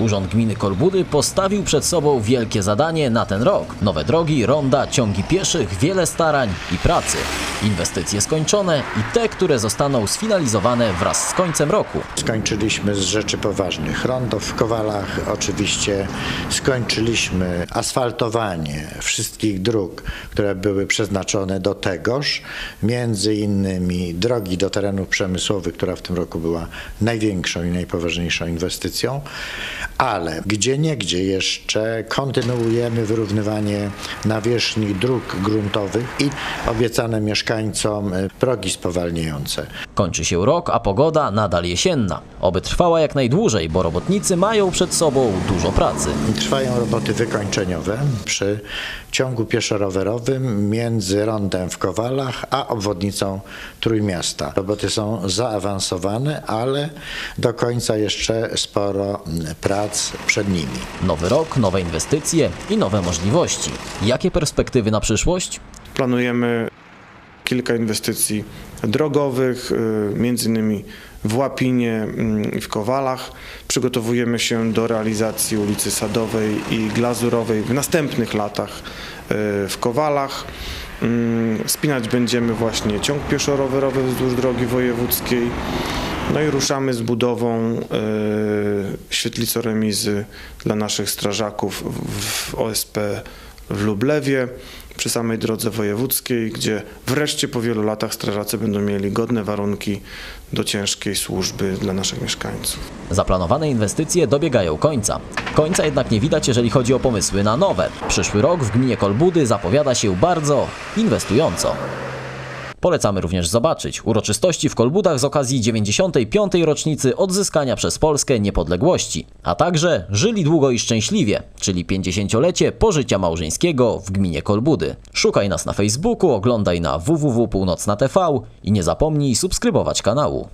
Urząd Gminy Kolbudy postawił przed sobą wielkie zadanie na ten rok. Nowe drogi, ronda, ciągi pieszych, wiele starań i pracy. Inwestycje skończone i te, które zostaną sfinalizowane wraz z końcem roku. Skończyliśmy z rzeczy poważnych. Rondo w Kowalach oczywiście skończyliśmy asfaltowanie wszystkich dróg, które były przeznaczone do tegoż, między innymi drogi do terenów przemysłowych, która w tym roku była największą i najpoważniejszą inwestycją, ale gdzie niegdzie jeszcze kontynuujemy wyrównywanie nawierzchni dróg gruntowych i obiecane mieszkańcom y, progi spowalniające. Kończy się rok, a pogoda nadal jesienna. Oby trwała jak najdłużej, bo robotnicy mają przed sobą dużo pracy. Trwają roboty wykończeniowe przy ciągu pieszo-rowerowym między rondem w Kowalach a obwodnicą Trójmiasta. Roboty są zaawansowane, ale do końca jeszcze sporo mm, prac przed nimi. Nowy rok, nowe inwestycje i nowe możliwości. Jakie perspektywy na przyszłość? Planujemy kilka inwestycji drogowych, y, między innymi w Łapinie mm, i w Kowalach. Przygotowujemy się do realizacji ulicy Sadowej i Glazurowej w następnych latach y, w Kowalach. Mm, Spinać będziemy właśnie ciąg pieszo-rowerowy wzdłuż drogi wojewódzkiej. No i ruszamy z budową y, świetlico-remizy dla naszych strażaków w- w OSP w Lublewie przy samej drodze wojewódzkiej, gdzie wreszcie po wielu latach strażacy będą mieli godne warunki do ciężkiej służby dla naszych mieszkańców. Zaplanowane inwestycje dobiegają końca. Końca jednak nie widać, jeżeli chodzi o pomysły na nowe. Przyszły rok w gminie Kolbudy zapowiada się bardzo inwestująco. Polecamy również zobaczyć uroczystości w Kolbudach z okazji 95. rocznicy odzyskania przez Polskę niepodległości, a także Żyli długo i szczęśliwie, czyli 50-lecie pożycia małżeńskiego w gminie Kolbudy. Szukaj nas na Facebooku, oglądaj na www.północna.tv i nie zapomnij subskrybować kanału.